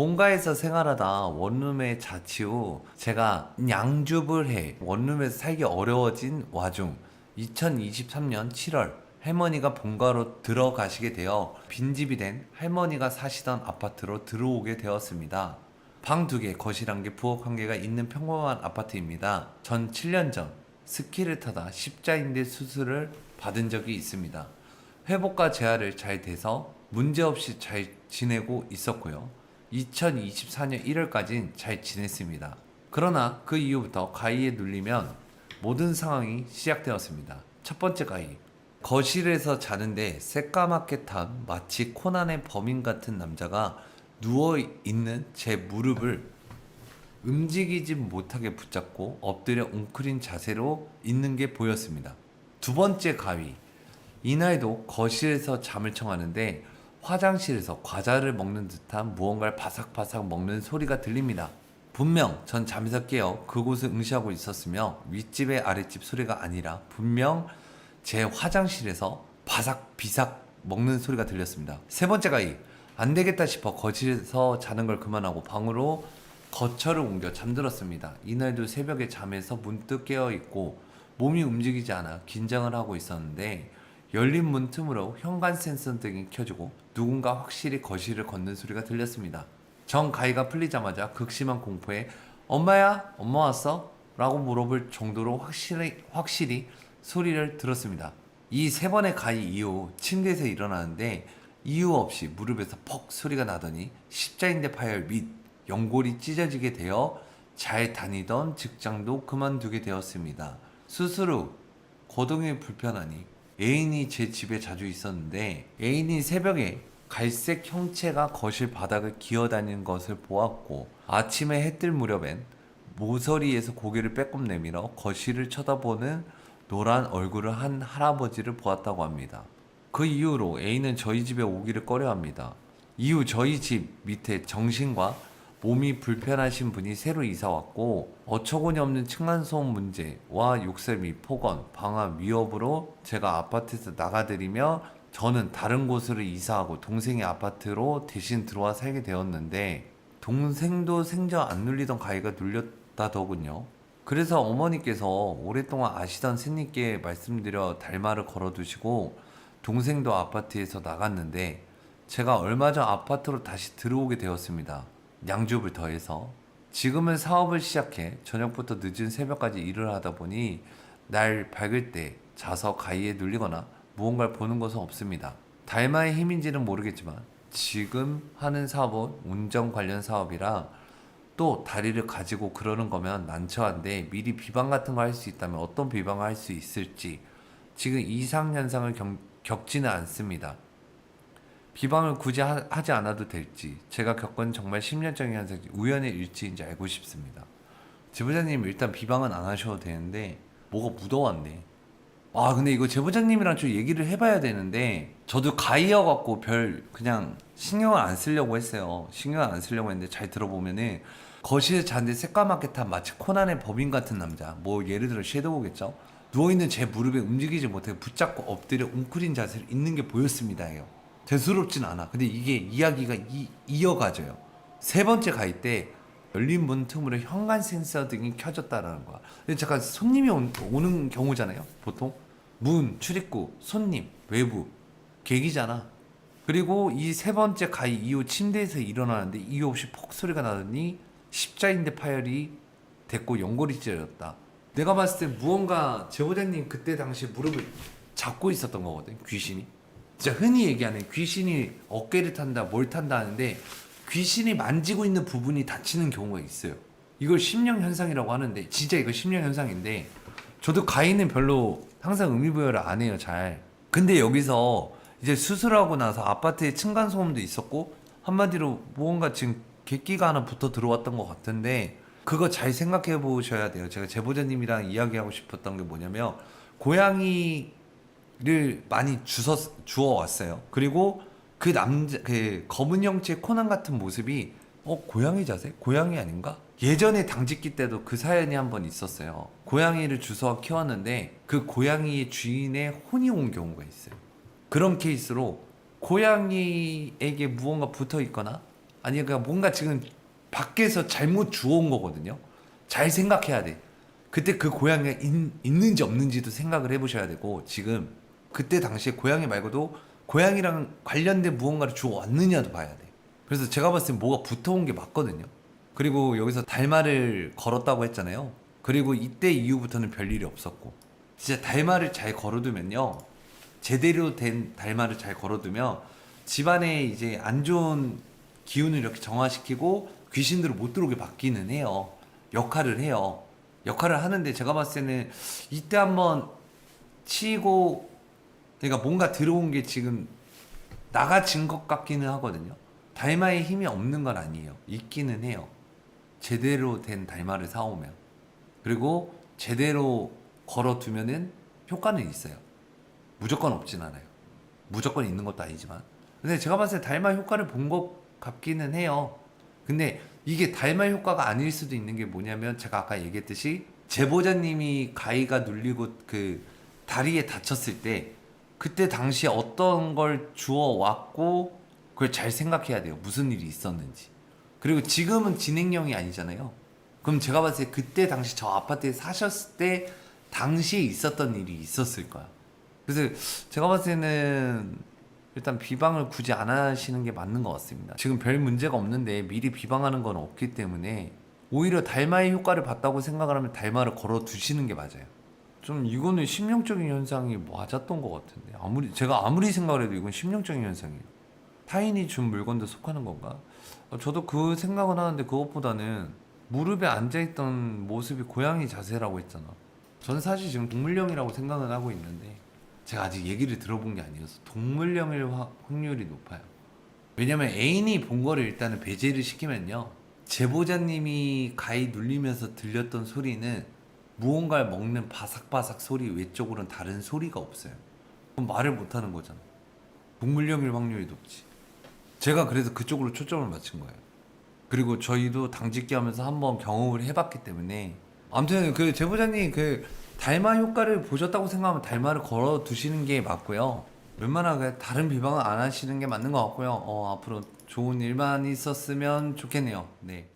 본가에서 생활하다 원룸에 자취 후 제가 양줍을 해 원룸에서 살기 어려워진 와중 2023년 7월 할머니가 본가로 들어가시게 되어 빈집이 된 할머니가 사시던 아파트로 들어오게 되었습니다. 방두 개, 거실 한 개, 부엌 한 개가 있는 평범한 아파트입니다. 전 7년 전 스키를 타다 십자인대 수술을 받은 적이 있습니다. 회복과 재활을 잘 돼서 문제없이 잘 지내고 있었고요. 2024년 1월까지는 잘 지냈습니다. 그러나 그 이후부터 가위에 눌리면 모든 상황이 시작되었습니다. 첫 번째 가위. 거실에서 자는데 새까맣게 탄 마치 코난의 범인 같은 남자가 누워 있는 제 무릎을 움직이지 못하게 붙잡고 엎드려 웅크린 자세로 있는 게 보였습니다. 두 번째 가위. 이날도 거실에서 잠을 청하는데 화장실에서 과자를 먹는 듯한 무언가를 바삭바삭 먹는 소리가 들립니다. 분명 전 잠에서 깨어 그곳을 응시하고 있었으며 윗집의 아랫집 소리가 아니라 분명 제 화장실에서 바삭 비삭 먹는 소리가 들렸습니다. 세 번째 가위. 안 되겠다 싶어 거실에서 자는 걸 그만하고 방으로 거처를 옮겨 잠들었습니다. 이날도 새벽에 잠에서 문득 깨어 있고 몸이 움직이지 않아 긴장을 하고 있었는데 열린 문 틈으로 현관 센서 등이 켜지고 누군가 확실히 거실을 걷는 소리가 들렸습니다. 정 가위가 풀리자마자 극심한 공포에 엄마야 엄마 왔어? 라고 물어볼 정도로 확실히 확실히 소리를 들었습니다. 이 세 번의 가위 이후 침대에서 일어나는데 이유 없이 무릎에서 퍽 소리가 나더니 십자인대 파열 및 연골이 찢어지게 되어 잘 다니던 직장도 그만두게 되었습니다. 후 거동이 불편하니 애인이 제 집에 자주 있었는데 애인이 새벽에 갈색 형체가 거실 바닥을 기어다니는 것을 보았고 아침에 해 뜰 무렵엔 모서리에서 고개를 빼꼼 내밀어 거실을 쳐다보는 노란 얼굴을 한 할아버지를 보았다고 합니다. 그 이후로 A는 저희 집에 오기를 꺼려 합니다. 이후 저희 집 밑에 정신과 몸이 불편하신 분이 새로 이사 왔고 어처구니 없는 층간소음 문제와 욕설 및 폭언, 방화 위협으로 제가 아파트에서 나가드리며 저는 다른 곳으로 이사하고 동생의 아파트로 대신 들어와 살게 되었는데 동생도 생전 안 눌리던 가위가 눌렸다더군요. 그래서 어머니께서 오랫동안 아시던 스님께 말씀드려 달마를 걸어두시고 동생도 아파트에서 나갔는데 제가 얼마 전 아파트로 다시 들어오게 되었습니다. 양줍을 더해서 지금은 사업을 시작해 저녁부터 늦은 새벽까지 일을 하다 보니 날 밝을 때 자서 가위에 눌리거나 무언가를 보는 것은 없습니다. 달마의 힘인지는 모르겠지만 지금 하는 사업은 운전 관련 사업이라 또 다리를 가지고 그러는 거면 난처한데 미리 비방 같은 거 할 수 있다면 어떤 비방을 할 수 있을지 지금 이상 현상을 경- 겪지는 않습니다. 비방을 굳이 하, 지 않아도 될지 제가 겪은 정말 10년적인 현상이 우연의 일치인지 알고 싶습니다. 제보자님 일단 비방은 안 하셔도 되는데 뭐가 묻어왔네. 아 근데 이거 제보자님이랑 좀 얘기를 해봐야 되는데 저도 가이어 갖고 별 그냥 신경을 안 쓰려고 했어요. 신경을 안 쓰려고 했는데 잘 들어보면은 거실에 자는데 새까맣게 탄 마치 코난의 법인 같은 남자 뭐 예를 들어 섀도우겠죠 누워있는 제 무릎에 움직이지 못해 붙잡고 엎드려 웅크린 자세로 있는 게 보였습니다요 대수롭진 않아. 근데 이게 이야기가 이, 이어가져요. 세 번째 가위 때 열린 문 틈으로 현관 센서 등이 켜졌다라는 거야. 근데 잠깐 손님이 온, 오는 경우잖아요 보통. 문 출입구 손님 외부 계기잖아. 그리고 이 세 번째 가위 이후 침대에서 일어나는데 이유 없이 폭 소리가 나더니 십자인대 파열이 됐고 연골이 찢어졌다. 내가 봤을 때 무언가 제보자님 그때 당시 무릎을 잡고 있었던 거거든 귀신이. 진짜 흔히 얘기하는 귀신이 어깨를 탄다 뭘 탄다 하는데 귀신이 만지고 있는 부분이 다치는 경우가 있어요. 이걸 심령 현상이라고 하는데 진짜 이거 심령 현상인데 저도 가위는 별로 항상 의미 부여를 안 해요 잘. 근데 여기서 이제 수술하고 나서 아파트에 층간 소음도 있었고 한마디로 무언가 지금 객기가 하나 붙어 들어왔던 것 같은데 그거 잘 생각해 보셔야 돼요. 제가 제보자님이랑 이야기하고 싶었던 게 뭐냐면 고양이 를 많이 주서 주워 왔어요. 그리고 그 남자 그 검은 형체 코난 같은 모습이 어 고양이 자세? 고양이 아닌가? 예전에 당직기 때도 그 사연이 한 번 있었어요. 고양이를 주워 키웠는데 그 고양이의 주인의 혼이 온 경우가 있어요. 그런 케이스로 고양이에게 무언가 붙어 있거나 아니 그러니까 뭔가 지금 밖에서 잘못 주워온 거거든요. 잘 생각해야 돼. 그때 그 고양이가 있, 있는지 없는지도 생각을 해보셔야 되고 지금 그때 당시에 고양이 말고도 고양이랑 관련된 무언가를 주워왔느냐도 봐야 돼. 그래서 제가 봤을 때 뭐가 붙어온 게 맞거든요. 그리고 여기서 달마를 걸었다고 했잖아요. 그리고 이때 이후부터는 별일이 없었고 진짜 달마를 잘 걸어두면요. 제대로 된 달마를 잘 걸어두면 집안에 이제 안 좋은 기운을 이렇게 정화시키고 귀신들을 못 들어오게 바뀌는 해요. 역할을 해요. 역할을 하는데 제가 봤을 때는 이때 한번 치고 그러니까 뭔가 들어온 게 지금 나가진 것 같기는 하거든요. 달마의 힘이 없는 건 아니에요. 있기는 해요. 제대로 된 달마를 사오면 그리고 제대로 걸어두면은 효과는 있어요. 무조건 없진 않아요. 무조건 있는 것도 아니지만. 근데 제가 봤을 때 달마 효과를 본 것 같기는 해요. 근데 이게 달마 효과가 아닐 수도 있는 게 뭐냐면 제가 아까 얘기했듯이 제보자님이 가위가 눌리고 그 다리에 다쳤을 때 그때 당시에 어떤 걸 주워 왔고 그걸 잘 생각해야 돼요. 무슨 일이 있었는지. 그리고 지금은 진행형이 아니잖아요. 그럼 제가 봤을 때 그때 당시 저 아파트에 사셨을 때 당시에 있었던 일이 있었을 거야. 그래서 제가 봤을 때는 일단 비방을 굳이 안 하시는 게 맞는 것 같습니다. 지금 별 문제가 없는데 미리 비방하는 건 없기 때문에 오히려 달마의 효과를 봤다고 생각을 하면 달마를 걸어 두시는 게 맞아요. 좀 이거는 심령적인 현상이 맞았던 것 같은데 아무리 제가 아무리 생각을 해도 이건 심령적인 현상이에요. 타인이 준 물건도 속하는 건가? 어, 저도 그 생각은 하는데 그것보다는 무릎에 앉아있던 모습이 고양이 자세라고 했잖아. 저는 사실 지금 동물령이라고 생각은 하고 있는데 제가 아직 얘기를 들어본 게 아니어서 동물령일 확- 확률이 높아요. 왜냐면 애인이 본 거를 일단은 배제를 시키면요. 제보자님이 가위 눌리면서 들렸던 소리는 무언가를 먹는 바삭바삭 소리 외적으로는 다른 소리가 없어요. 그럼 말을 못 하는 거잖아. 동물령일 확률이 높지. 제가 그래서 그쪽으로 초점을 맞춘 거예요. 그리고 저희도 당직기 하면서 한번 경험을 해봤기 때문에 아무튼 그 제보자님 그 달마 효과를 보셨다고 생각하면 달마를 걸어 두시는 게 맞고요. 웬만하게 다른 비방은 안 하시는 게 맞는 것 같고요. 어, 앞으로 좋은 일만 있었으면 좋겠네요. 네.